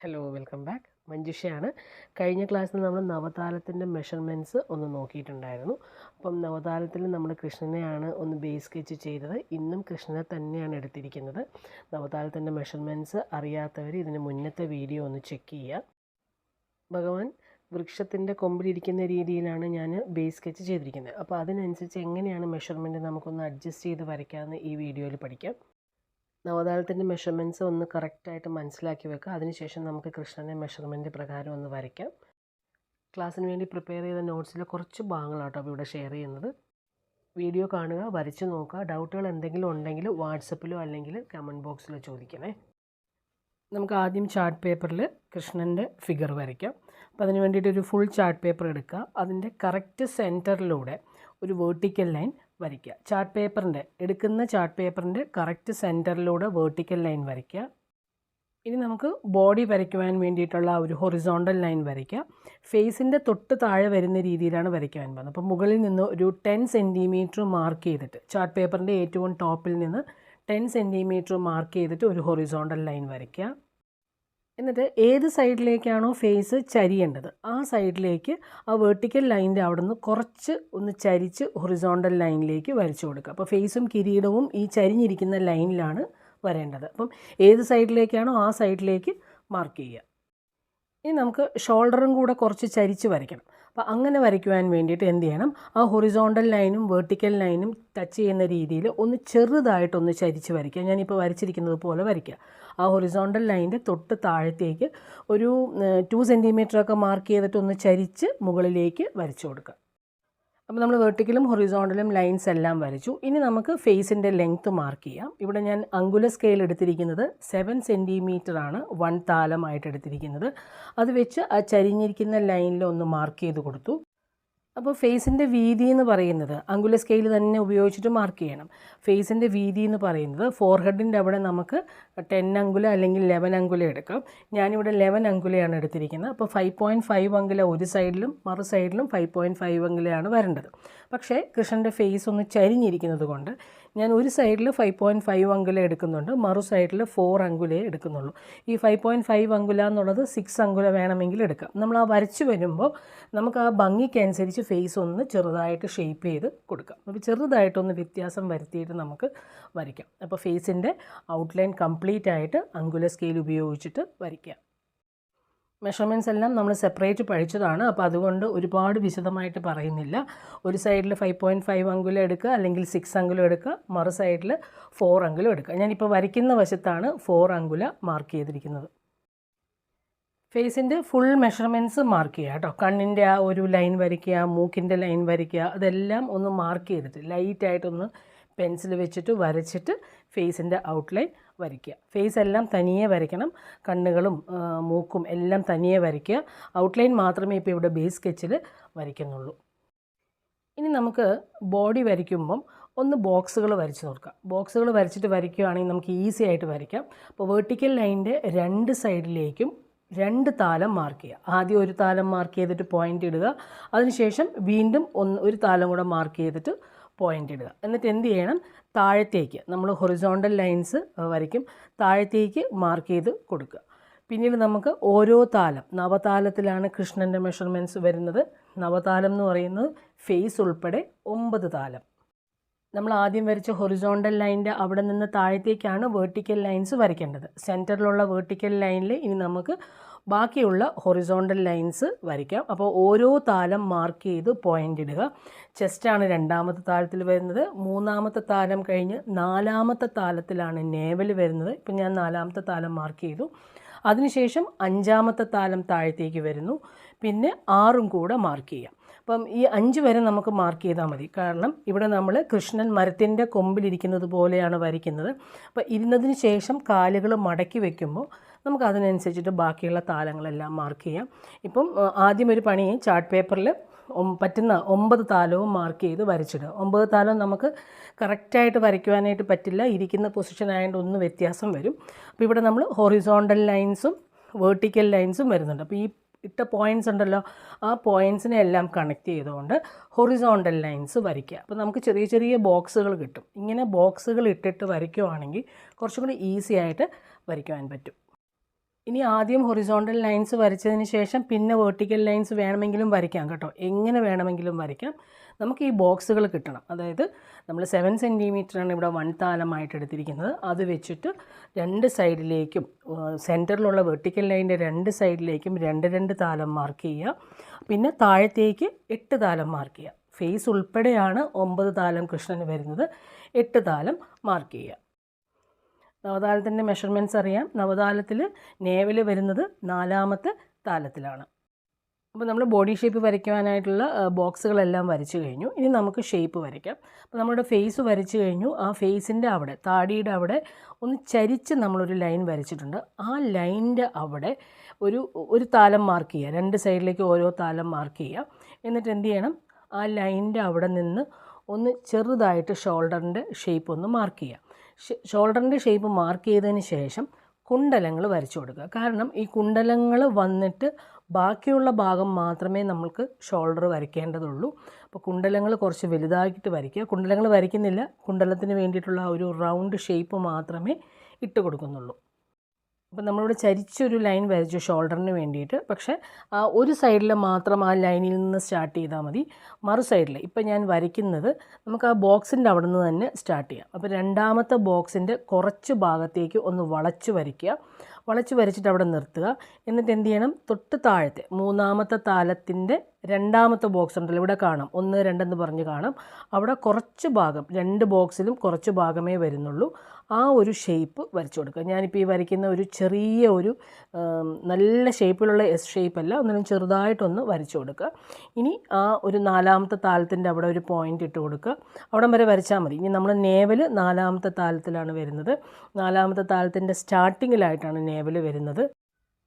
Hello welcome back മഞ്ജുഷയാണ്. കഴിഞ്ഞ ക്ലാസ്സിൽ നമ്മൾ നവതാലത്തിന്റെ മെഷർമെന്റ്സ് ഒന്ന് നോക്കിയിട്ടുണ്ടായിരുന്നു. അപ്പം നവതാലത്തിൽ നമ്മൾ കൃഷ്ണനെയാണ് ഒന്ന് ബേസ് സ്കെച്ച് ചെയ്തത്. ഇന്നും കൃഷ്ണനെ തന്നെയാണ് എടുത്തിരിക്കുന്നത്. നവതാലത്തിന്റെ മെഷർമെന്റ്സ് അറിയാത്തവർ ഇതിന് മുന്നത്തെ വീഡിയോ ഒന്ന് ചെക്ക് ചെയ്യുക. ഭഗവാൻ വൃക്ഷത്തിന്റെ കൊമ്പിലിരിക്കുന്ന രീതിയിലാണ് ഞാൻ ബേസ് സ്കെച്ച് ചെയ്തിരിക്കുന്നത്. അപ്പോൾ അതിനനുസരിച്ച് എങ്ങനെയാണ് മെഷർമെന്റ് നമുക്കൊന്ന് അഡ്ജസ്റ്റ് ചെയ്ത് വരയ്ക്കാമെന്ന് ഈ വീഡിയോയിൽ പഠിക്കാം. നവതാളത്തിന്റെ മെഷർമെന്റ്സ് ഒന്ന് കറക്റ്റായിട്ട് മനസ്സിലാക്കി വെക്കുക. അതിനുശേഷം നമുക്ക് കൃഷ്ണനെ മെഷർമെന്റ് പ്രകാരം ഒന്ന് വരയ്ക്കാം. ക്ലാസ്സിന് വേണ്ടി പ്രിപ്പയർ ചെയ്ത നോട്ട്സിലെ കുറച്ച് ഭാഗങ്ങളാട്ടോ അപ്പോൾ ഇവിടെ ഷെയർ ചെയ്യുന്നത്. വീഡിയോ കാണുക വരച്ച് നോക്കുക. ഡൗട്ടുകൾ എന്തെങ്കിലും ഉണ്ടെങ്കിൽ വാട്സപ്പിലോ അല്ലെങ്കിൽ കമന്റ് ബോക്സിലോ ചോദിക്കണേ. നമുക്ക് ആദ്യം ചാർട്ട് പേപ്പറിൽ കൃഷ്ണന്റെ ഫിഗർ വരയ്ക്കാം. അപ്പോൾ അതിന് വേണ്ടിയിട്ട് ഒരു ഫുൾ ചാർട്ട് പേപ്പർ എടുക്കുക. അതിന്റെ കറക്റ്റ് സെന്ററിലൂടെ ഒരു വേർട്ടിക്കൽ ലൈൻ വരയ്ക്കുക. ചാർട്ട് പേപ്പറിന്റെ എടുക്കുന്ന ചാർട്ട് പേപ്പറിന്റെ കറക്റ്റ് സെന്ററിലൂടെ വേർട്ടിക്കൽ ലൈൻ വരയ്ക്കുക. ഇനി നമുക്ക് ബോഡി വരയ്ക്കുവാൻ വേണ്ടിയിട്ടുള്ള ഒരു ഹൊറിസോണ്ടൽ ലൈൻ വരയ്ക്കുക. ഫേസിന്റെ തൊട്ട് താഴെ വരുന്ന രീതിയിലാണ് വരയ്ക്കുവാൻ പോകുന്നത്. അപ്പോൾ മുകളിൽ നിന്ന് ഒരു ടെൻ സെന്റിമീറ്റർ മാർക്ക് ചെയ്തിട്ട് ചാർട്ട് പേപ്പറിന്റെ ഏറ്റവും ടോപ്പിൽ നിന്ന് ടെൻ സെന്റിമീറ്റർ മാർക്ക് ചെയ്തിട്ട് ഒരു ഹൊറിസോണ്ടൽ ലൈൻ വരയ്ക്കുക. എന്നിട്ട് ഏത് സൈഡിലേക്കാണോ ഫേസ് ചരിയേണ്ടത്? ആ സൈഡിലേക്ക് ആ വെർട്ടിക്കൽ ലൈനിന്റെ അവിടെ നിന്ന് കുറച്ച് ഒന്ന് ചരിച്ച് ഹൊറിസോണ്ടൽ ലൈനിലേക്ക് വരച്ചു കൊടുക്കുക. അപ്പോൾ ഫേസും കിരീടവും ഈ ചരിഞ്ഞിരിക്കുന്ന ലൈനിലാണ് വരേണ്ടത്. അപ്പം ഏത് സൈഡിലേക്കാണോ ആ സൈഡിലേക്ക് മാർക്ക് ചെയ്യുക. ഇനി നമുക്ക് ഷോൾഡറും കൂടെ കുറച്ച് ചരിച്ച് വരയ്ക്കണം. അപ്പോൾ അങ്ങനെ വരയ്ക്കുവാൻ വേണ്ടിയിട്ട് എന്ത് ചെയ്യണം? ആ ഹൊറിസോണ്ടൽ ലൈനും വേർട്ടിക്കൽ ലൈനും ടച്ച് ചെയ്യുന്ന രീതിയിൽ ഒന്ന് ചെറുതായിട്ടൊന്ന് ചരിച്ച് വരയ്ക്കുക. ഞാനിപ്പോൾ വരച്ചിരിക്കുന്നത് പോലെ വരയ്ക്കുക. ആ ഹൊറിസോണ്ടൽ ലൈന്റെ തൊട്ട് താഴത്തേക്ക് ഒരു ടു സെന്റിമീറ്ററൊക്കെ മാർക്ക് ചെയ്തിട്ടൊന്ന് ചരിച്ച് മുകളിലേക്ക് വരച്ചു കൊടുക്കുക. അപ്പോൾ നമ്മൾ വെർട്ടിക്കലും ഹൊറിസോണ്ടലും ലൈൻസ് എല്ലാം വരച്ചു. ഇനി നമുക്ക് ഫേസിന്റെ ലെങ്ത്ത് മാർക്ക് ചെയ്യാം. ഇവിടെ ഞാൻ അങ്കുല സ്കെയിൽ എടുത്തിരിക്കുന്നത് സെവൻ ആണ്. വൺ താലമായിട്ട് എടുത്തിരിക്കുന്നത്. അത് വെച്ച് ആ ചരിഞ്ഞിരിക്കുന്ന ലൈനിൽ ഒന്ന് മാർക്ക് ചെയ്ത് കൊടുത്തു. അപ്പോൾ ഫേസിന്റെ വീതി എന്ന് പറയുന്നത് അങ്കുല സ്കെയിൽ തന്നെ ഉപയോഗിച്ചിട്ട് മാർക്ക് ചെയ്യണം. ഫേസിന്റെ വീതി എന്ന് പറയുന്നത് ഫോർഹെഡിന്റെ അവിടെ നമുക്ക് ടെൻ അങ്കുല അല്ലെങ്കിൽ ലെവൻ അങ്കുല എടുക്കാം. ഞാനിവിടെ ലെവൻ അങ്കുലയാണ് എടുത്തിരിക്കുന്നത്. അപ്പോൾ ഫൈവ് പോയിന്റ് ഫൈവ് അങ്കുല ഒരു സൈഡിലും മറു സൈഡിലും ഫൈവ് പോയിന്റ് ഫൈവ് അങ്കുലയാണ് വരേണ്ടത്. പക്ഷേ കൃഷ്ണന്റെ ഫേസ് ഒന്ന് ചരിഞ്ഞിരിക്കുന്നത് കൊണ്ട് ഞാൻ ഒരു സൈഡിൽ ഫൈവ് പോയിന്റ് ഫൈവ് അങ്കുല എടുക്കുന്നുണ്ട്. മറു സൈഡിൽ ഫോർ അങ്കുലേ എടുക്കുന്നുള്ളൂ. ഈ ഫൈവ് പോയിന്റ് ഫൈവ് അങ്കുല എന്നുള്ളത് സിക്സ് അങ്കുല വേണമെങ്കിൽ എടുക്കാം. നമ്മൾ ആ വരച്ച് വരുമ്പോൾ നമുക്ക് ആ ഭംഗിക്കനുസരിച്ച് ഫേസ് ഒന്ന് ചെറുതായിട്ട് ഷേപ്പ് ചെയ്ത് കൊടുക്കാം. അപ്പോൾ ചെറുതായിട്ടൊന്ന് വ്യത്യാസം വരുത്തിയിട്ട് നമുക്ക് വരയ്ക്കാം. അപ്പോൾ ഫേസിന്റെ ഔട്ട്ലൈൻ കംപ്ലീറ്റ് ആയിട്ട് അങ്കുല സ്കെയിൽ ഉപയോഗിച്ചിട്ട് വരയ്ക്കാം. മെഷർമെന്റ്സ് എല്ലാം നമ്മൾ സെപ്പറേറ്റ് പഠിച്ചതാണ്. അപ്പോൾ അതുകൊണ്ട് ഒരുപാട് വിശദമായിട്ട് പറയുന്നില്ല. ഒരു സൈഡിൽ ഫൈവ് പോയിന്റ് ഫൈവ് അങ്കുലം എടുക്കുക അല്ലെങ്കിൽ സിക്സ് അങ്കുലം എടുക്കുക മറു സൈഡിൽ ഫോർ അങ്കുലം എടുക്കുക. ഞാനിപ്പോൾ വരയ്ക്കുന്ന വശത്താണ് ഫോർ അങ്കുല മാർക്ക് ചെയ്തിരിക്കുന്നത്. ഫേസിന്റെ ഫുൾ മെഷർമെന്റ്സ് മാർക്ക് ചെയ്യുക കേട്ടോ. കണ്ണിന്റെ ആ ഒരു ലൈൻ വരയ്ക്കുക മൂക്കിന്റെ ലൈൻ വരയ്ക്കുക അതെല്ലാം ഒന്ന് മാർക്ക് ചെയ്തിട്ട് ലൈറ്റായിട്ടൊന്ന് പെൻസിൽ വെച്ചിട്ട് വരച്ചിട്ട് ഫേസിന്റെ ഔട്ട്ലൈൻ വരയ്ക്കുക. ഫേസ് എല്ലാം തനിയെ വരയ്ക്കണം. കണ്ണുകളും മൂക്കും എല്ലാം തനിയെ വരയ്ക്കുക. ഔട്ട്ലൈൻ മാത്രമേ ഇപ്പോൾ ഇവിടെ ബേസ് സ്കെച്ചിൽ വരയ്ക്കുന്നുള്ളൂ. ഇനി നമുക്ക് ബോഡി വരയ്ക്കുമ്പം ഒന്ന് ബോക്സുകൾ വരച്ച് നോക്കാം. ബോക്സുകൾ വരച്ചിട്ട് വരയ്ക്കുകയാണെങ്കിൽ നമുക്ക് ഈസി ആയിട്ട് വരയ്ക്കാം. അപ്പോൾ വേർട്ടിക്കൽ ലൈനിന്റെ രണ്ട് സൈഡിലേക്കും രണ്ട് താലം മാർക്ക് ചെയ്യുക. ആദ്യം ഒരു താലം മാർക്ക് ചെയ്തിട്ട് പോയിന്റ് ഇടുക. അതിനുശേഷം വീണ്ടും ഒന്ന് ഒരു താലം കൂടെ മാർക്ക് ചെയ്തിട്ട് പോയിന്റ് ഇടുക. എന്നിട്ട് എന്ത് ചെയ്യണം? താഴത്തേക്ക് നമ്മൾ ഹൊറിസോണ്ടൽ ലൈൻസ് വരയ്ക്കും. താഴത്തേക്ക് മാർക്ക് ചെയ്ത് കൊടുക്കുക. പിന്നീട് നമുക്ക് ഓരോ താലം നവതാലത്തിലാണ് കൃഷ്ണന്റെ മെഷർമെന്റ്സ് വരുന്നത്. നവതാലം എന്ന് പറയുന്നത് ഫേസ് ഉൾപ്പെടെ ഒമ്പത് താലം. നമ്മൾ ആദ്യം വരച്ച ഹൊറിസോണ്ടൽ ലൈന്റെ അവിടെ നിന്ന് താഴത്തേക്കാണ് വേർട്ടിക്കൽ ലൈൻസ് വരയ്ക്കേണ്ടത്. സെന്ററിലുള്ള വേർട്ടിക്കൽ ലൈനിൽ ഇനി നമുക്ക് ബാക്കിയുള്ള ഹൊറിസോണ്ടൽ ലൈൻസ് വരയ്ക്കാം. അപ്പോൾ ഓരോ താലം മാർക്ക് ചെയ്ത് പോയിന്റ് ഇടുക. ചെസ്റ്റാണ് രണ്ടാമത്തെ താലത്തിൽ വരുന്നത്. മൂന്നാമത്തെ താലം കഴിഞ്ഞ് നാലാമത്തെ താലത്തിലാണ് നേവൽ വരുന്നത്. ഇപ്പം ഞാൻ നാലാമത്തെ താലം മാർക്ക് ചെയ്തു. അതിനുശേഷം അഞ്ചാമത്തെ താലം താഴത്തേക്ക് വരുന്നു. പിന്നെ ആറും കൂടെ മാർക്ക് ചെയ്യാം. അപ്പം ഈ അഞ്ച് വരെ നമുക്ക് മാർക്ക് ചെയ്താൽ മതി. കാരണം ഇവിടെ നമ്മൾ കൃഷ്ണൻ മരത്തിന്റെ കൊമ്പിലിരിക്കുന്നത് പോലെയാണ് വരയ്ക്കുന്നത്. അപ്പോൾ ഇരുന്നതിന് ശേഷം കാലുകൾ മടക്കി വെക്കുമ്പോൾ നമുക്ക് അതിനനുസരിച്ചിട്ട് ബാക്കിയുള്ള താലങ്ങളെല്ലാം മാർക്ക് ചെയ്യാം. ഇപ്പം ആദ്യം ഒരു പണി ചാർട്ട് പേപ്പറിൽ പറ്റുന്ന ഒമ്പത് താലവും മാർക്ക് ചെയ്ത് വരച്ചിടുക. ഒമ്പത് താലവും നമുക്ക് കറക്റ്റായിട്ട് വരയ്ക്കുവാനായിട്ട് പറ്റില്ല. ഇരിക്കുന്ന പൊസിഷൻ ആയതുകൊണ്ട് ഒന്ന് വ്യത്യാസം വരും. അപ്പോൾ ഇവിടെ നമ്മൾ ഹൊറിസോണ്ടൽ ലൈൻസും വേർട്ടിക്കൽ ലൈൻസും വരുന്നുണ്ട്. അപ്പോൾ ഈ ഇട്ട പോയിന്റ്സ് ഉണ്ടല്ലോ ആ പോയിന്റ്സിനെ എല്ലാം കണക്ട് ചെയ്തുകൊണ്ട് ഹൊറിസോണ്ടൽ ലൈൻസ് വരയ്ക്കുക. അപ്പോൾ നമുക്ക് ചെറിയ ചെറിയ ബോക്സുകൾ കിട്ടും. ഇങ്ങനെ ബോക്സുകൾ ഇട്ടിട്ട് വരയ്ക്കുവാണെങ്കിൽ കുറച്ചും കൂടി ഈസി ആയിട്ട് വരയ്ക്കുവാൻ പറ്റും. ഇനി ആദ്യം ഹൊറിസോണ്ടൽ ലൈൻസ് വരച്ചതിന് ശേഷം പിന്നെ വേർട്ടിക്കൽ ലൈൻസ് വേണമെങ്കിലും വരയ്ക്കാം കേട്ടോ. എങ്ങനെ വേണമെങ്കിലും വരയ്ക്കാം? നമുക്ക് ഈ ബോക്സുകൾ കിട്ടണം. അതായത് നമ്മൾ സെവൻ സെന്റിമീറ്ററാണ് ഇവിടെ വൺ താലമായിട്ട് എടുത്തിരിക്കുന്നത്. അത് വെച്ചിട്ട് രണ്ട് സൈഡിലേക്കും സെന്ററിലുള്ള വെർട്ടിക്കൽ ലൈന്റെ രണ്ട് സൈഡിലേക്കും രണ്ട് രണ്ട് താലം മാർക്ക് ചെയ്യുക. പിന്നെ താഴത്തേക്ക് എട്ട് താലം മാർക്ക് ചെയ്യുക. ഫേസ് ഉൾപ്പെടെയാണ് ഒമ്പത് താലം കൃഷ്ണന് വരുന്നത്. എട്ട് താലം മാർക്ക് ചെയ്യുക. നവതാലത്തിന്റെ മെഷർമെന്റ്സ് അറിയാം. നവതാലത്തിൽ നേവൽ വരുന്നത് നാലാമത്തെ താലത്തിലാണ്. അപ്പോൾ നമ്മൾ ബോഡി ഷേപ്പ് വരയ്ക്കുവാനായിട്ടുള്ള ബോക്സുകളെല്ലാം വരച്ചു കഴിഞ്ഞു. ഇനി നമുക്ക് ഷേപ്പ് വരയ്ക്കാം. അപ്പോൾ നമ്മുടെ ഫേസ് വരച്ചു കഴിഞ്ഞു. ആ ഫേസിന്റെ അവിടെ താടിയുടെ അവിടെ ഒന്ന് ചരിച്ച് നമ്മളൊരു ലൈൻ വരച്ചിട്ടുണ്ട്. ആ ലൈനിന്റെ അവിടെ ഒരു ഒരു താലം മാർക്ക് ചെയ്യുക. രണ്ട് സൈഡിലേക്ക് ഓരോ താലം മാർക്ക് ചെയ്യുക. എന്നിട്ട് എന്ത് ചെയ്യണം? ആ ലൈനിന്റെ അവിടെ നിന്ന് ഒന്ന് ചെറുതായിട്ട് ഷോൾഡറിന്റെ ഷേപ്പ് ഒന്ന് മാർക്ക് ചെയ്യുക. ഷോൾഡറിന്റെ ഷേപ്പ് മാർക്ക് ചെയ്തതിന് ശേഷം കുണ്ടലങ്ങൾ വരച്ചു കൊടുക്കുക. കാരണം ഈ കുണ്ടലങ്ങൾ വന്നിട്ട് ബാക്കിയുള്ള ഭാഗം മാത്രമേ നമ്മൾക്ക് ഷോൾഡർ വരയ്ക്കേണ്ടതുള്ളൂ. അപ്പോൾ കുണ്ടലങ്ങൾ കുറച്ച് വലുതാക്കിയിട്ട് വരയ്ക്കുക. കുണ്ടലങ്ങൾ വരയ്ക്കുന്നില്ല. കുണ്ടലത്തിന് വേണ്ടിയിട്ടുള്ള ഒരു റൗണ്ട് ഷേപ്പ് മാത്രമേ ഇട്ട് കൊടുക്കുന്നുള്ളൂ. അപ്പോൾ നമ്മളിവിടെ ചരിച്ചൊരു ലൈൻ വരച്ചു ഷോൾഡറിന് വേണ്ടിയിട്ട്. പക്ഷേ ഒരു സൈഡിൽ മാത്രം ആ ലൈനിൽ നിന്ന് സ്റ്റാർട്ട് ചെയ്താൽ മതി. മറു സൈഡിൽ ഇപ്പം ഞാൻ വരയ്ക്കുന്നത് നമുക്ക് ആ ബോക്സിന്റെ അവിടെ നിന്ന് തന്നെ സ്റ്റാർട്ട് ചെയ്യാം. അപ്പോൾ രണ്ടാമത്തെ ബോക്സിന്റെ കുറച്ച് ഭാഗത്തേക്ക് ഒന്ന് വളച്ച് വരയ്ക്കുക. വളച്ച് വരച്ചിട്ട് അവിടെ നിർത്തുക. എന്നിട്ട് എന്ത് ചെയ്യണം? തൊട്ട് താഴത്തെ മൂന്നാമത്തെ താലത്തിന്റെ രണ്ടാമത്തെ ബോക്സ് ഉണ്ടല്ലോ ഇവിടെ കാണാം. ഒന്ന് രണ്ടെന്ന് പറഞ്ഞ് കാണാം. അവിടെ കുറച്ച് ഭാഗം രണ്ട് ബോക്സിലും കുറച്ച് ഭാഗമേ വരുന്നുള്ളൂ. ആ ഒരു ഷേപ്പ് വരച്ചു കൊടുക്കുക. ഞാനിപ്പോൾ ഈ വരയ്ക്കുന്ന ഒരു ചെറിയ ഒരു നല്ല ഷേപ്പിലുള്ള എസ് ഷേപ്പല്ല ഒന്നിനും ചെറുതായിട്ടൊന്ന് വരച്ചു കൊടുക്കുക. ഇനി ആ ഒരു നാലാമത്തെ താലത്തിന്റെ അവിടെ ഒരു പോയിന്റ് ഇട്ട് കൊടുക്കുക. അവിടം വരെ വരച്ചാൽ മതി. ഇനി നമ്മൾ നേവൽ നാലാമത്തെ താലത്തിലാണ് വരുന്നത്. നാലാമത്തെ താലത്തിന്റെ സ്റ്റാർട്ടിങ്ങിലായിട്ടാണ് നേവൽ വരുന്നത്.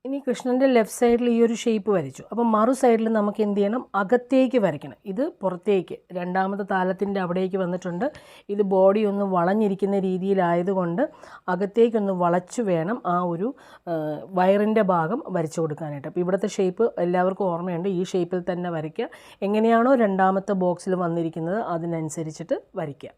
ഇനി കൃഷ്ണന്റെ ലെഫ്റ്റ് സൈഡിൽ ഈ ഒരു ഷേപ്പ് വരച്ചു. അപ്പോൾ മറു സൈഡിൽ നമുക്ക് എന്ത് ചെയ്യണം? അകത്തേക്ക് വരയ്ക്കണം. ഇത് പുറത്തേക്ക് രണ്ടാമത്തെ താലത്തിന്റെ അവിടേക്ക് വന്നിട്ടുണ്ട്. ഇത് ബോഡി ഒന്ന് വളഞ്ഞിരിക്കുന്ന രീതിയിലായതുകൊണ്ട് അകത്തേക്കൊന്ന് വളച്ചു വേണം ആ ഒരു വയറിന്റെ ഭാഗം വരച്ചു കൊടുക്കാനായിട്ട്. അപ്പോൾ ഇവിടുത്തെ ഷേപ്പ് എല്ലാവർക്കും ഓർമ്മയുണ്ട്. ഈ ഷേപ്പിൽ തന്നെ വരയ്ക്കുക. എങ്ങനെയാണോ രണ്ടാമത്തെ ബോക്സിൽ വന്നിരിക്കുന്നത് അതിനനുസരിച്ചിട്ട് വരയ്ക്കുക.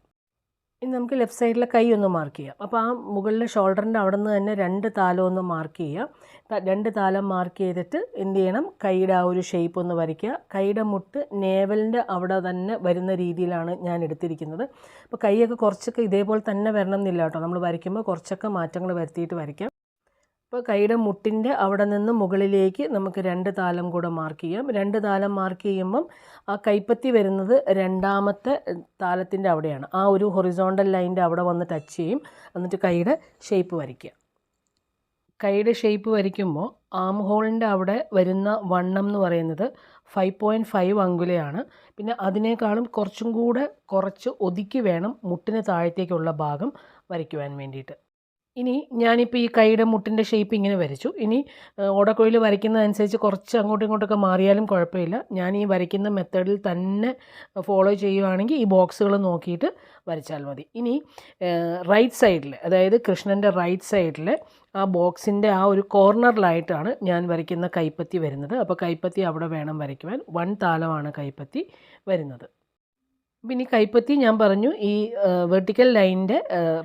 ഇനി നമുക്ക് ലെഫ്റ്റ് സൈഡിലെ കൈ ഒന്ന് മാർക്ക് ചെയ്യാം. അപ്പോൾ ആ മുകളിലെ ഷോൾഡറിന്റെ അവിടെ നിന്ന് തന്നെ രണ്ട് താലം ഒന്ന് മാർക്ക് ചെയ്യുക രണ്ട് താലം മാർക്ക് ചെയ്തിട്ട് എന്ത് ചെയ്യണം? കൈയുടെ ആ ഒരു ഷേപ്പ് ഒന്ന് വരയ്ക്കുക. കൈയുടെ മുട്ട് നേവലിന്റെ അവിടെ തന്നെ വരുന്ന രീതിയിലാണ് ഞാൻ എടുത്തിരിക്കുന്നത്. അപ്പോൾ കൈയൊക്കെ കുറച്ചൊക്കെ ഇതേപോലെ തന്നെ വരണം എന്നില്ല കേട്ടോ. നമ്മൾ വരയ്ക്കുമ്പോൾ കുറച്ചൊക്കെ മാറ്റങ്ങൾ വരുത്തിയിട്ട് വരയ്ക്കാം. അപ്പോൾ കൈയുടെ മുട്ടിന്റെ അവിടെ നിന്ന് മുകളിലേക്ക് നമുക്ക് രണ്ട് താലം കൂടെ മാർക്ക് ചെയ്യാം. രണ്ട് താലം മാർക്ക് ചെയ്യുമ്പം ആ കൈപ്പത്തി വരുന്നത് രണ്ടാമത്തെ താലത്തിന്റെ അവിടെയാണ്. ആ ഒരു ഹൊറിസോണ്ടൽ ലൈന്റെ അവിടെ വന്ന് ടച്ച് ചെയ്യും. എന്നിട്ട് കൈയുടെ ഷേപ്പ് വരയ്ക്കുക. കൈയുടെ ഷേപ്പ് വരയ്ക്കുമ്പോൾ ആം ഹോളിന്റെ അവിടെ വരുന്ന വണ്ണം എന്ന് പറയുന്നത് ഫൈവ് പോയിന്റ് ഫൈവ് അങ്കുലയാണ്. പിന്നെ അതിനേക്കാളും കുറച്ചും കൂടെ കുറച്ച് ഒതുക്കി വേണം മുട്ടിന് താഴത്തേക്കുള്ള ഭാഗം വരയ്ക്കുവാൻ വേണ്ടിയിട്ട്. ഇനി ഞാനിപ്പോൾ ഈ കൈയുടെ മുട്ടിന്റെ ഷേപ്പ് ഇങ്ങനെ വരച്ചു. ഇനി ഓടക്കുഴൽ വരയ്ക്കുന്നതനുസരിച്ച് കുറച്ച് അങ്ങോട്ടും ഇങ്ങോട്ടൊക്കെ മാറിയാലും കുഴപ്പമില്ല. ഞാൻ ഈ വരയ്ക്കുന്ന മെത്തേഡിൽ തന്നെ ഫോളോ ചെയ്യുവാണെങ്കിൽ ഈ ബോക്സുകൾ നോക്കിയിട്ട് വരച്ചാൽ മതി. ഇനി റൈറ്റ് സൈഡിൽ അതായത് കൃഷ്ണന്റെ റൈറ്റ് സൈഡിൽ ആ ബോക്സിന്റെ ആ ഒരു കോർണറിലായിട്ടാണ് ഞാൻ വരയ്ക്കുന്ന കൈപ്പത്തി വരുന്നത്. അപ്പോൾ കൈപ്പത്തി അവിടെ വേണം വരയ്ക്കുവാൻ. വൺ താലമാണ് കൈപ്പത്തി വരുന്നത്. പിന്നെ കൈപ്പത്തി ഞാൻ പറഞ്ഞു ഈ വെർട്ടിക്കൽ ലൈനിന്റെ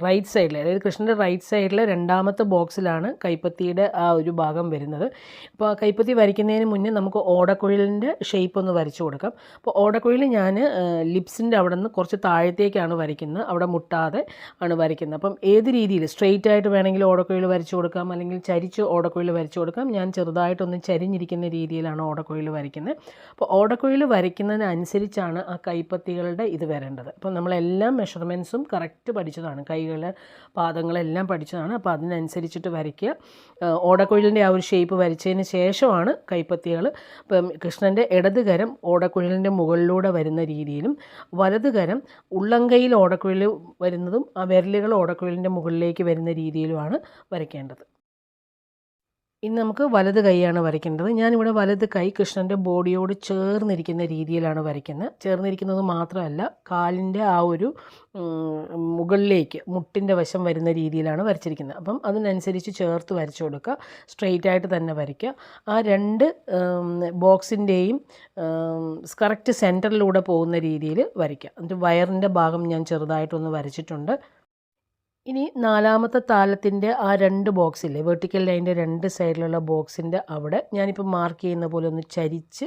റൈറ്റ് സൈഡിൽ അതായത് കൃഷ്ണന്റെ റൈറ്റ് സൈഡിലെ രണ്ടാമത്തെ ബോക്സിലാണ് കൈപ്പത്തിയുടെ ആ ഒരു ഭാഗം വരുന്നത്. അപ്പോൾ കൈപ്പത്തി വരയ്ക്കുന്നതിന് മുന്നേ നമുക്ക് ഓടക്കുഴലിന്റെ ഷേപ്പ് ഒന്ന് വരച്ചു കൊടുക്കാം. അപ്പോൾ ഓടക്കുഴൽ ഞാൻ ലിപ്സിന്റെ അവിടെ നിന്ന് കുറച്ച് താഴത്തേക്കാണ് വരയ്ക്കുന്നത്. അവിടെ മുട്ടാതെ ആണ് വരയ്ക്കുന്നത്. അപ്പം ഏത് രീതിയിൽ? സ്ട്രെയിറ്റ് ആയിട്ട് വേണമെങ്കിൽ ഓടക്കുഴൽ വരച്ചു കൊടുക്കാം. അല്ലെങ്കിൽ ചരിച്ച് ഓടക്കുഴൽ വരച്ചു കൊടുക്കാം. ഞാൻ ചെറുതായിട്ടൊന്ന് ചരിഞ്ഞിരിക്കുന്ന രീതിയിലാണ് ഓടക്കുഴൽ വരയ്ക്കുന്നത്. അപ്പോൾ ഓടക്കുഴൽ വരയ്ക്കുന്നതിനനുസരിച്ചാണ് ആ കൈപ്പത്തികളുടെ ഇത് വരേണ്ടത്. അപ്പോൾ നമ്മളെല്ലാം മെഷർമെന്റ്സും കറക്റ്റ് പഠിച്ചതാണ്. കൈകൾ പാദങ്ങളെല്ലാം പഠിച്ചതാണ്. അപ്പോൾ അതിനനുസരിച്ചിട്ട് വരയ്ക്കുക. ഓടക്കുഴലിന്റെ ആ ഒരു ഷേപ്പ് വരച്ചതിന് ശേഷമാണ് കൈപ്പത്തികൾ. ഇപ്പം കൃഷ്ണന്റെ ഇടത് കരം ഓടക്കുഴലിന്റെ മുകളിലൂടെ വരുന്ന രീതിയിലും വലത് കരം ഉള്ളംകൈയിൽ ഓടക്കുഴൽ വരുന്നതും ആ വിരലുകൾ ഓടക്കുഴലിന്റെ മുകളിലേക്ക് വരുന്ന രീതിയിലുമാണ് വരയ്ക്കേണ്ടത്. ഇനി നമുക്ക് വലത് കൈയാണ് വരയ്ക്കേണ്ടത്. ഞാനിവിടെ വലത് കൈ കൃഷ്ണന്റെ ബോഡിയോട് ചേർന്നിരിക്കുന്ന രീതിയിലാണ് വരയ്ക്കുന്നത്. ചേർന്നിരിക്കുന്നത് മാത്രമല്ല കാലിന്റെ ആ ഒരു മുകളിലേക്ക് മുട്ടിന്റെ വശം വരുന്ന രീതിയിലാണ് വരച്ചിരിക്കുന്നത്. അപ്പം അതിനനുസരിച്ച് ചേർത്ത് വരച്ചു കൊടുക്കുക. സ്ട്രെയിറ്റ് ആയിട്ട് തന്നെ വരയ്ക്കുക. ആ രണ്ട് ബോക്സിന്റെയും കറക്റ്റ് സെന്ററിലൂടെ പോകുന്ന രീതിയിൽ വരയ്ക്കുക. എന്നിട്ട് വയറിന്റെ ഭാഗം ഞാൻ ചെറുതായിട്ടൊന്ന് വരച്ചിട്ടുണ്ട്. ഇനി നാലാമത്തെ താലത്തിന്റെ ആ രണ്ട് ബോക്സില്ലേ വെർട്ടിക്കൽ ലൈന്റെ രണ്ട് സൈഡിലുള്ള ബോക്സിന്റെ അവിടെ ഞാനിപ്പോൾ മാർക്ക് ചെയ്യുന്ന പോലെ ഒന്ന് ചരിച്ച്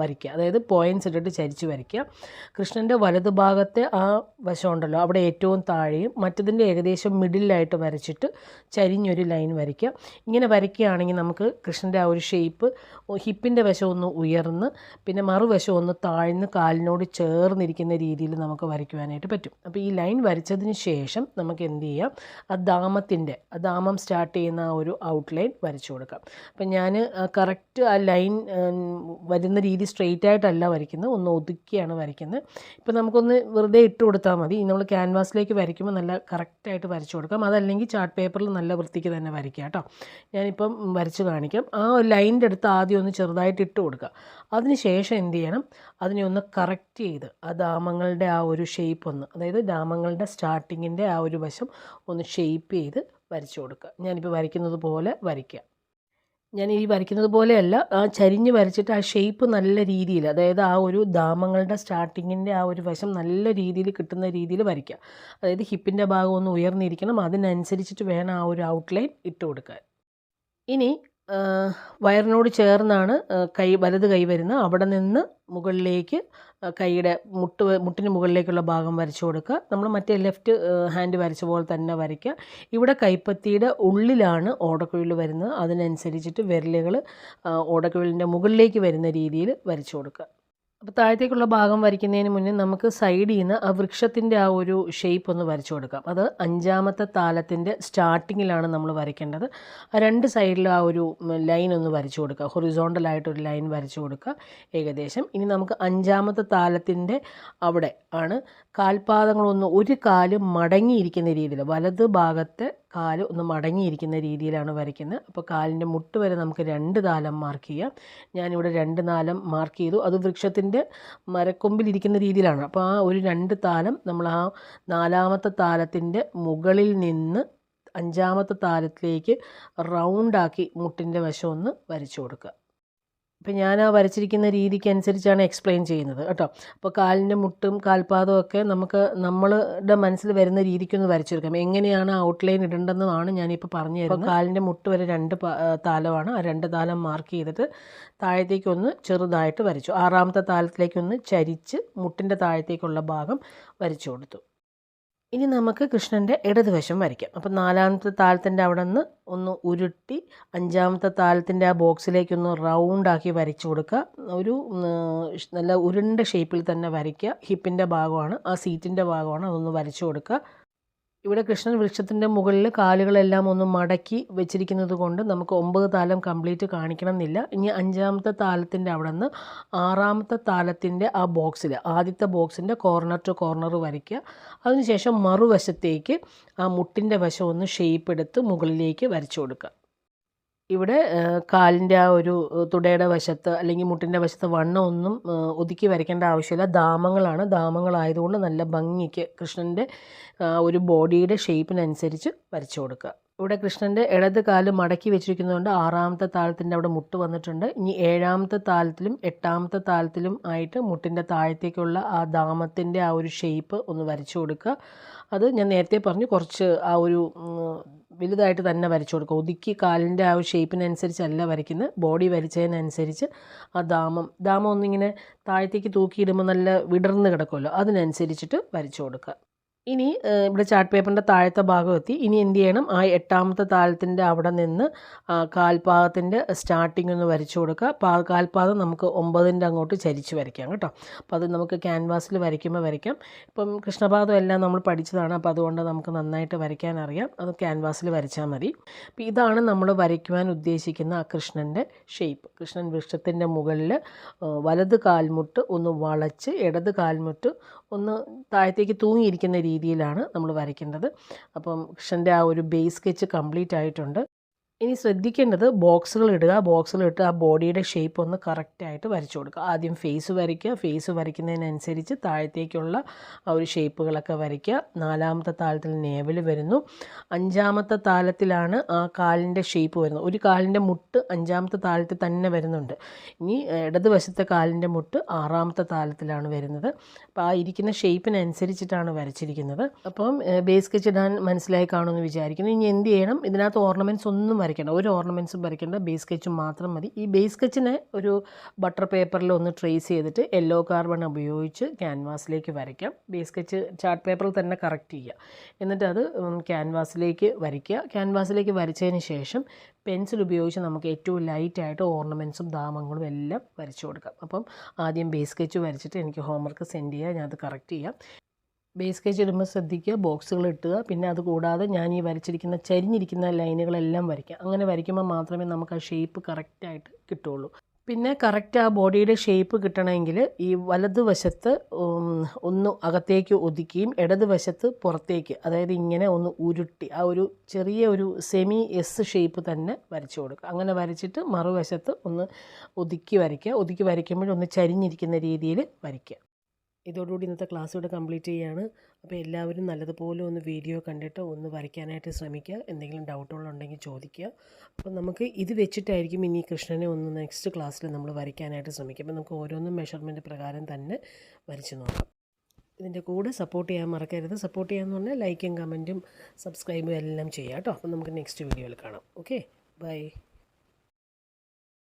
വരയ്ക്കുക. അതായത് പോയിന്റ്സ് ഇട്ടിട്ട് ചരിച്ച് വരയ്ക്കുക. കൃഷ്ണന്റെ വലതുഭാഗത്തെ ആ വശമുണ്ടല്ലോ അവിടെ ഏറ്റവും താഴെയും മറ്റതിന്റെ ഏകദേശം മിഡിലായിട്ട് വരച്ചിട്ട് ചരിഞ്ഞൊരു ലൈൻ വരയ്ക്കുക. ഇങ്ങനെ വരയ്ക്കുകയാണെങ്കിൽ നമുക്ക് കൃഷ്ണന്റെ ആ ഒരു ഷേപ്പ് ഹിപ്പിന്റെ വശം ഒന്ന് ഉയർന്ന് പിന്നെ മറുവശം ഒന്ന് താഴ്ന്ന് കാലിനോട് ചേർന്നിരിക്കുന്ന രീതിയിൽ നമുക്ക് വരയ്ക്കുവാനായിട്ട് പറ്റും. അപ്പോൾ ഈ ലൈൻ വരച്ചതിന് ശേഷം നമുക്ക് എന്ത് ചെയ്യാം? ആ ദാമത്തിന്റെ ആ ദാമം സ്റ്റാർട്ട് ചെയ്യുന്ന ആ ഒരു ഔട്ട്ലൈൻ വരച്ചു കൊടുക്കാം. അപ്പം ഞാൻ കറക്റ്റ് ആ ലൈൻ വരുന്ന രീതി സ്ട്രെയിറ്റ് ആയിട്ടല്ല വരയ്ക്കുന്നത്. ഒന്ന് ഒതുക്കിയാണ് വരയ്ക്കുന്നത്. ഇപ്പോൾ നമുക്കൊന്ന് വെറുതെ ഇട്ട് കൊടുത്താൽ മതി. നമ്മൾ ക്യാൻവാസിലേക്ക് വരയ്ക്കുമ്പോൾ നല്ല കറക്റ്റായിട്ട് വരച്ചു കൊടുക്കാം. അതല്ലെങ്കിൽ ചാർട്ട് പേപ്പറിൽ നല്ല വൃത്തിക്ക് തന്നെ വരയ്ക്കുക കേട്ടോ. ഞാനിപ്പം വരച്ച് കാണിക്കാം. ആ ഒരു ലൈനിന്റെ അടുത്ത് ആദ്യം ഒന്ന് ചെറുതായിട്ട് ഇട്ട് കൊടുക്കുക. അതിന് ശേഷം എന്ത് ചെയ്യണം? അതിനെ ഒന്ന് കറക്റ്റ് ചെയ്ത് ആ ദാമങ്ങളുടെ ആ ഒരു ഷേപ്പ് ഒന്ന് അതായത് ദാമങ്ങളുടെ സ്റ്റാർട്ടിങ്ങിന്റെ ആ ഒരു വശം ഒന്ന് ഷേപ്പ് ചെയ്ത് വരച്ചു കൊടുക്കുക. ഞാനിപ്പോൾ വരയ്ക്കുന്നത് പോലെ വരയ്ക്കുക. ഞാൻ ഈ വരയ്ക്കുന്നത് പോലെയല്ല ആ ചരിഞ്ഞ് വരച്ചിട്ട് ആ ഷേപ്പ് നല്ല രീതിയിൽ അതായത് ആ ഒരു ദാമങ്ങളുടെ സ്റ്റാർട്ടിങ്ങിന്റെ ആ ഒരു വശം നല്ല രീതിയിൽ കിട്ടുന്ന രീതിയിൽ വരയ്ക്കുക. അതായത് ഹിപ്പിന്റെ ഭാഗം ഒന്ന് ഉയർന്നിരിക്കണം അതിനനുസരിച്ചിട്ട് വേണം ആ ഒരു ഔട്ട്ലൈൻ ഇട്ട് കൊടുക്കാൻ. ഇനി വയറിനോട് ചേർന്നാണ് കൈ വലത് കൈ വരുന്നത്. അവിടെ നിന്ന് മുകളിലേക്ക് കൈയുടെ മുട്ട് മുട്ടിന് മുകളിലേക്കുള്ള ഭാഗം വരച്ചു കൊടുക്കുക. നമ്മൾ മറ്റേ ലെഫ്റ്റ് ഹാൻഡ് വരച്ച പോലെ തന്നെ വരയ്ക്കുക. ഇവിടെ കൈപ്പത്തിയുടെ ഉള്ളിലാണ് ഓടക്കുഴൽ വരുന്നത്. അതിനനുസരിച്ചിട്ട് വിരലുകൾ ഓടക്കുഴലിന്റെ മുകളിലേക്ക് വരുന്ന രീതിയിൽ വരച്ചു കൊടുക്കുക. അപ്പോൾ താഴത്തേക്കുള്ള ഭാഗം വരയ്ക്കുന്നതിന് മുന്നേ നമുക്ക് സൈഡിൽ നിന്ന് ആ വൃക്ഷത്തിന്റെ ആ ഒരു ഷേപ്പ് ഒന്ന് വരച്ചു കൊടുക്കാം. അത് അഞ്ചാമത്തെ താലത്തിന്റെ സ്റ്റാർട്ടിങ്ങിലാണ് നമ്മൾ വരയ്ക്കേണ്ടത്. ആ രണ്ട് സൈഡിലും ആ ഒരു ലൈൻ ഒന്ന് വരച്ചു കൊടുക്കുക. ഹൊറിസോണ്ടലായിട്ടൊരു ലൈൻ വരച്ചു കൊടുക്കുക ഏകദേശം. ഇനി നമുക്ക് അഞ്ചാമത്തെ താലത്തിന്റെ അവിടെ ആണ്. കാൽപാദങ്ങളൊന്ന് ഒരു കാൽ മടങ്ങിയിരിക്കുന്ന രീതിയിൽ വലത് ഭാഗത്തെ കാൽ ഒന്ന് മടങ്ങിയിരിക്കുന്ന രീതിയിലാണ് വരയ്ക്കുന്നത്. അപ്പോൾ കാലിന്റെ മുട്ട് വരെ നമുക്ക് രണ്ട് താലം മാർക്ക് ചെയ്യാം. ഞാനിവിടെ രണ്ട് നാലം മാർക്ക് ചെയ്തു. അത് വൃക്ഷത്തിന്റെ മരക്കൊമ്പിലിരിക്കുന്ന രീതിയിലാണ്. അപ്പോൾ ആ ഒരു രണ്ട് താലം നമ്മൾ ആ നാലാമത്തെ താലത്തിന്റെ മുകളിൽ നിന്ന് അഞ്ചാമത്തെ താലത്തിലേക്ക് റൗണ്ടാക്കി മുട്ടിന്റെ വശം ഒന്ന് വരച്ചു കൊടുക്കുക. അപ്പം ഞാൻ ആ വരച്ചിരിക്കുന്ന രീതിക്ക് അനുസരിച്ചാണ് എക്സ്പ്ലെയിൻ ചെയ്യുന്നത് കേട്ടോ. അപ്പോൾ കാലിന്റെ മുട്ടും കാൽപാദവും ഒക്കെ നമുക്ക് നമ്മളുടെ മനസ്സിൽ വരുന്ന രീതിക്കൊന്ന് വരച്ചെടുക്കാം. എങ്ങനെയാണ് ഔട്ട്ലൈൻ ഇടേണ്ടതെന്നാണ് ഞാനിപ്പോൾ പറഞ്ഞു തരുന്നത്. കാലിന്റെ മുട്ട് വരെ രണ്ട് താലമാണ്. ആ രണ്ട് താലം മാർക്ക് ചെയ്തിട്ട് താഴത്തേക്കൊന്ന് ചെറുതായിട്ട് വരച്ചു. ആറാമത്തെ താലത്തിലേക്കൊന്ന് ചരിച്ച് മുട്ടിന്റെ താഴത്തേക്കുള്ള ഭാഗം വരച്ചു കൊടുത്തു. ഇനി നമുക്ക് കൃഷ്ണന്റെ ഇടതുവശം വരയ്ക്കാം. അപ്പം നാലാമത്തെ താളത്തിന്റെ അവിടെ നിന്ന് ഒന്ന് ഉരുട്ടി അഞ്ചാമത്തെ താളത്തിന്റെ ആ ബോക്സിലേക്കൊന്ന് റൗണ്ടാക്കി വരച്ചു കൊടുക്കുക. ഒരു നല്ല ഉരുണ്ട ഷേപ്പിൽ തന്നെ വരയ്ക്കുക. ഹിപ്പിന്റെ ഭാഗമാണ് ആ സീറ്റിന്റെ ഭാഗമാണ് അതൊന്ന് വരച്ചു കൊടുക്കുക. ഇവിടെ കൃഷ്ണൻ വൃക്ഷത്തിന്റെ മുകളിൽ കാലുകളെല്ലാം ഒന്ന് മടക്കി വെച്ചിരിക്കുന്നത് കൊണ്ട് നമുക്ക് ഒമ്പത് താലം കംപ്ലീറ്റ് കാണിക്കണം എന്നില്ല ഇനി അഞ്ചാമത്തെ താലത്തിന്റെ അവിടെ നിന്ന് ആറാമത്തെ താലത്തിന്റെ ആ ബോക്സിൽ ആദ്യത്തെ ബോക്സിന്റെ കോർണർ ടു കോർണർ വരയ്ക്കുക. അതിനുശേഷം മറുവശത്തേക്ക് ആ മുട്ടിന്റെ വശം ഒന്ന് ഷേപ്പ് എടുത്ത് മുകളിലേക്ക് വരച്ചു കൊടുക്കുക. ഇവിടെ കാലിന്റെ ആ ഒരു തുടയുടെ വശത്ത് അല്ലെങ്കിൽ മുട്ടിന്റെ വശത്ത് വണ്ണം ഒന്നും ഏഹ്, ഒതുക്കി വരയ്ക്കേണ്ട ആവശ്യമില്ല. ദാമങ്ങളാണ്. ദാമങ്ങളായതുകൊണ്ട് നല്ല ഭംഗിക്ക് കൃഷ്ണന്റെ ഒരു ബോഡിയുടെ ഷേപ്പിനനുസരിച്ച് വരച്ചു കൊടുക്കുക. ഇവിടെ കൃഷ്ണന്റെ ഇടത് കാൽ മടക്കി വെച്ചിരിക്കുന്നതുകൊണ്ട് ആറാമത്തെ താളത്തിന്റെ അവിടെ മുട്ട് വന്നിട്ടുണ്ട്. ഇനി ഏഴാമത്തെ താളത്തിലും എട്ടാമത്തെ താളത്തിലും ആയിട്ട് മുട്ടിന്റെ താഴത്തേക്കുള്ള ആ ദാമത്തിന്റെ ആ ഒരു ഷേപ്പ് ഒന്ന് വരച്ചു കൊടുക്കുക. അത് ഞാൻ നേരത്തെ പറഞ്ഞു കുറച്ച് ആ ഒരു വലുതായിട്ട് തന്നെ വരച്ചു കൊടുക്കുക. ഒതുക്കി കാലിന്റെ ആ ഒരു ഷേപ്പിനനുസരിച്ചല്ല വരയ്ക്കുന്നത്. ബോഡി വരച്ചതിനനുസരിച്ച് ആ ദാമം ദാമം ഒന്നിങ്ങനെ താഴത്തേക്ക് തൂക്കിയിടുമ്പോൾ നല്ല വിടർന്ന് കിടക്കുമല്ലോ അതിനനുസരിച്ചിട്ട് വരച്ചു കൊടുക്കുക. ഇനി ഇവിടെ ചാർട്ട് പേപ്പറിന്റെ താഴത്തെ ഭാഗം എത്തി. ഇനി എന്ത് ചെയ്യണം? ആ എട്ടാമത്തെ താളത്തിന്റെ അവിടെ നിന്ന് കാൽപാദത്തിന്റെ സ്റ്റാർട്ടിംഗ് ഒന്ന് വരച്ചു കൊടുക്കുക. പാ കാൽപാദം നമുക്ക് ഒമ്പതിന്റെ അങ്ങോട്ട് ചരിച്ച് വരയ്ക്കാം കേട്ടോ. അപ്പോൾ അത് നമുക്ക് ക്യാൻവാസിൽ വരയ്ക്കുമ്പോൾ വരയ്ക്കാം. ഇപ്പം കൃഷ്ണപാദം എല്ലാം നമ്മൾ പഠിച്ചതാണ്. അപ്പോൾ അതുകൊണ്ട് നമുക്ക് നന്നായിട്ട് വരയ്ക്കാൻ അറിയാം. അത് ക്യാൻവാസിൽ വരച്ചാൽ മതി. അപ്പോൾ ഇതാണ് നമ്മൾ വരയ്ക്കുവാൻ ഉദ്ദേശിക്കുന്ന ആ കൃഷ്ണന്റെ ഷേപ്പ് കൃഷ്ണൻ വൃക്ഷത്തിന്റെ മുകളിൽ വലത് കാൽമുട്ട് ഒന്ന് വളച്ച് ഇടത് കാൽമുട്ട് ഒന്ന് താഴത്തേക്ക് തൂങ്ങിയിരിക്കുന്ന രീതിയിലാണ് നമ്മൾ വരയ്ക്കേണ്ടത്. അപ്പം കൃഷ്ണന്റെ ആ ഒരു ബേസ് സ്കെച്ച് കംപ്ലീറ്റ് ആയിട്ടുണ്ട്. ഇനി ശ്രദ്ധിക്കേണ്ടത് ബോക്സുകൾ ഇടുക. ബോക്സുകൾ ഇട്ട് ആ ബോഡിയുടെ ഷേപ്പ് ഒന്ന് കറക്റ്റായിട്ട് വരച്ചു കൊടുക്കുക. ആദ്യം ഫേസ് വരയ്ക്കുക. ഫേസ് വരയ്ക്കുന്നതിനനുസരിച്ച് താഴത്തേക്കുള്ള ആ ഒരു ഷേപ്പുകളൊക്കെ വരയ്ക്കുക. നാലാമത്തെ താളത്തിൽ നേവൽ വരുന്നു. അഞ്ചാമത്തെ താളത്തിലാണ് ആ കാലിന്റെ ഷേപ്പ് വരുന്നത്. ഒരു കാലിന്റെ മുട്ട് അഞ്ചാമത്തെ താളത്തിൽ തന്നെ വരുന്നുണ്ട്. ഇനി ഇടതുവശത്തെ കാലിന്റെ മുട്ട് ആറാമത്തെ താളത്തിലാണ് വരുന്നത്. അപ്പോൾ ആ ഇരിക്കുന്ന ഷേപ്പിനനുസരിച്ചിട്ടാണ് വരച്ചിരിക്കുന്നത്. അപ്പം ബേസ് സ്കെച്ച് ഇടാൻ മനസ്സിലായി കാണുമെന്ന് വിചാരിക്കുന്നു. ഇനി എന്ത് ചെയ്യണം? ഇതിനകത്ത് ഓർണമെന്റ്സ് ഒന്നും വരയ്ക്കേണ്ട ഒരു ഓർണമെന്റ്സും വരയ്ക്കേണ്ട ബേസ് സ്കെച്ച് മാത്രം മതി. ഈ ബേസ് സ്കെച്ചിനെ ഒരു ബട്ടർ പേപ്പറിൽ ഒന്ന് ട്രേസ് ചെയ്തിട്ട് യെല്ലോ കാർബൺ ഉപയോഗിച്ച് ക്യാൻവാസിലേക്ക് വരയ്ക്കാം. ബേസ് സ്കെച്ച് ചാർട്ട് പേപ്പറിൽ തന്നെ കറക്റ്റ് ചെയ്യുക. എന്നിട്ട് അത് ക്യാൻവാസിലേക്ക് വരയ്ക്കുക. ക്യാൻവാസിലേക്ക് വരച്ചതിന് ശേഷം പെൻസിൽ ഉപയോഗിച്ച് നമുക്ക് ഏറ്റവും ലൈറ്റായിട്ട് ഓർണമെന്റ്സും ദാമങ്ങളും എല്ലാം വരച്ചു കൊടുക്കാം. അപ്പം ആദ്യം ബേസ് സ്കെച്ച് വരച്ചിട്ട് എനിക്ക് ഹോംവർക്ക് സെൻഡ് ചെയ്യുക ഞാനത് കറക്റ്റ് ചെയ്യാം. ബേസ് സ്കെച്ച് ഇടുമ്പോൾ ശ്രദ്ധിക്കുക ബോക്സുകൾ ഇട്ടുക പിന്നെ അത് കൂടാതെ ഞാൻ ഈ വരച്ചിരിക്കുന്ന ചരിഞ്ഞിരിക്കുന്ന ലൈനുകളെല്ലാം വരയ്ക്കുക. അങ്ങനെ വരയ്ക്കുമ്പോൾ മാത്രമേ നമുക്ക് ആ ഷേപ്പ് കറക്റ്റായിട്ട് കിട്ടുള്ളൂ. പിന്നെ കറക്റ്റ് ആ ബോഡിയുടെ ഷേപ്പ് കിട്ടണമെങ്കിൽ ഈ വലതുവശത്ത് ഒന്ന് അകത്തേക്ക് ഒതുക്കിയും ഇടതുവശത്ത് പുറത്തേക്ക് അതായത് ഇങ്ങനെ ഒന്ന് ഉരുട്ടി ആ ഒരു ചെറിയ ഒരു സെമി എസ് ഷേപ്പ് തന്നെ വരച്ചു കൊടുക്കുക. അങ്ങനെ വരച്ചിട്ട് മറുവശത്ത് ഒന്ന് ഒതുക്കി വരയ്ക്കുക. ഒതുക്കി വരയ്ക്കുമ്പോഴൊന്ന് ചരിഞ്ഞിരിക്കുന്ന രീതിയിൽ വരയ്ക്കുക. ഇതോടുകൂടി ഇന്നത്തെ ക്ലാസ് ഇവിടെ കംപ്ലീറ്റ് ചെയ്യുകയാണ് അപ്പോൾ എല്ലാവരും നല്ലതുപോലെ ഒന്ന് വീഡിയോ കണ്ടിട്ട് ഒന്ന് വരയ്ക്കാനായിട്ട് ശ്രമിക്കുക. എന്തെങ്കിലും ഡൗട്ടുകളുണ്ടെങ്കിൽ ചോദിക്കുക. അപ്പോൾ നമുക്ക് ഇത് വെച്ചിട്ടായിരിക്കും ഇനി കൃഷ്ണനെ ഒന്ന് നെക്സ്റ്റ് ക്ലാസ്സിൽ നമ്മൾ വരയ്ക്കാനായിട്ട് ശ്രമിക്കുക. അപ്പോൾ നമുക്ക് ഓരോന്നും മെഷർമെന്റ് പ്രകാരം തന്നെ വരച്ച് നോക്കാം. ഇതിന്റെ കൂടെ സപ്പോർട്ട് ചെയ്യാൻ മറക്കരുത്. സപ്പോർട്ട് ചെയ്യാമെന്ന് പറഞ്ഞാൽ ലൈക്കും കമന്റും സബ്സ്ക്രൈബും എല്ലാം ചെയ്യാം കേട്ടോ. അപ്പോൾ നമുക്ക് നെക്സ്റ്റ് വീഡിയോയിൽ കാണാം. Okay bye